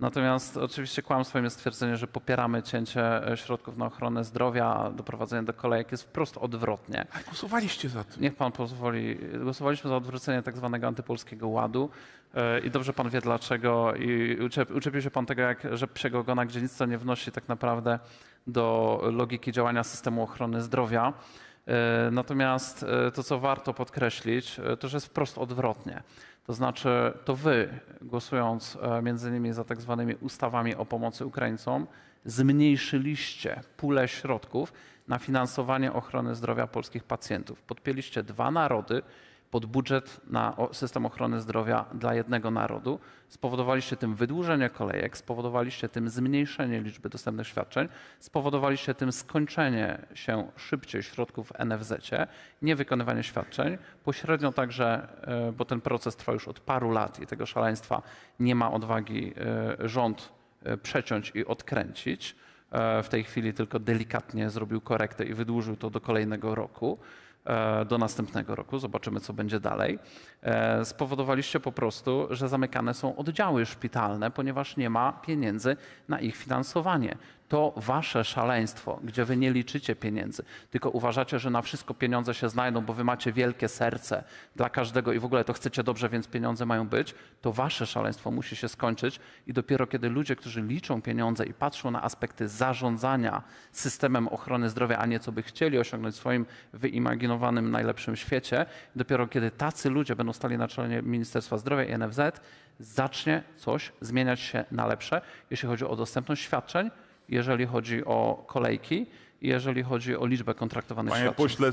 Natomiast oczywiście kłamstwem jest stwierdzenie, że popieramy cięcie e, środków na ochronę zdrowia, a doprowadzenie do kolejek jest wprost odwrotnie. Ale głosowaliście za tym. Niech pan pozwoli. Głosowaliśmy za odwróceniem tak zwanego antypolskiego ładu e, i dobrze pan wie dlaczego i uczep, uczepił się pan tego, jak, że psiego ogona, gdzie nic to nie wnosi tak naprawdę do logiki działania systemu ochrony zdrowia. E, Natomiast e, to, co warto podkreślić, e, to, że jest wprost odwrotnie. To znaczy, to wy, głosując między innymi za tak zwanymi ustawami o pomocy Ukraińcom, zmniejszyliście pulę środków na finansowanie ochrony zdrowia polskich pacjentów. Podpięliście dwa narody pod budżet na system ochrony zdrowia dla jednego narodu. Spowodowaliście tym wydłużenie kolejek, spowodowaliście tym zmniejszenie liczby dostępnych świadczeń, spowodowaliście tym skończenie się szybciej środków w NFZ-cie, niewykonywanie świadczeń, pośrednio także, e, bo ten proces trwa już od paru lat i tego szaleństwa nie ma odwagi e, rząd e, przeciąć i odkręcić. W tej chwili tylko delikatnie zrobił korektę i wydłużył to do kolejnego roku, do następnego roku. Zobaczymy, co będzie dalej. E, Spowodowaliście po prostu, że zamykane są oddziały szpitalne, ponieważ nie ma pieniędzy na ich finansowanie. To wasze szaleństwo, gdzie wy nie liczycie pieniędzy, tylko uważacie, że na wszystko pieniądze się znajdą, bo wy macie wielkie serce dla każdego i w ogóle to chcecie dobrze, więc pieniądze mają być, to wasze szaleństwo musi się skończyć i dopiero kiedy ludzie, którzy liczą pieniądze i patrzą na aspekty zarządzania systemem ochrony zdrowia, a nie co by chcieli osiągnąć w swoim wyimaginowanym najlepszym świecie, dopiero kiedy tacy ludzie będą stali na czele Ministerstwa Zdrowia i NFZ, zacznie coś zmieniać się na lepsze, jeśli chodzi o dostępność świadczeń, jeżeli chodzi o kolejki i jeżeli chodzi o liczbę kontraktowanych Panie świadczeń. pośle,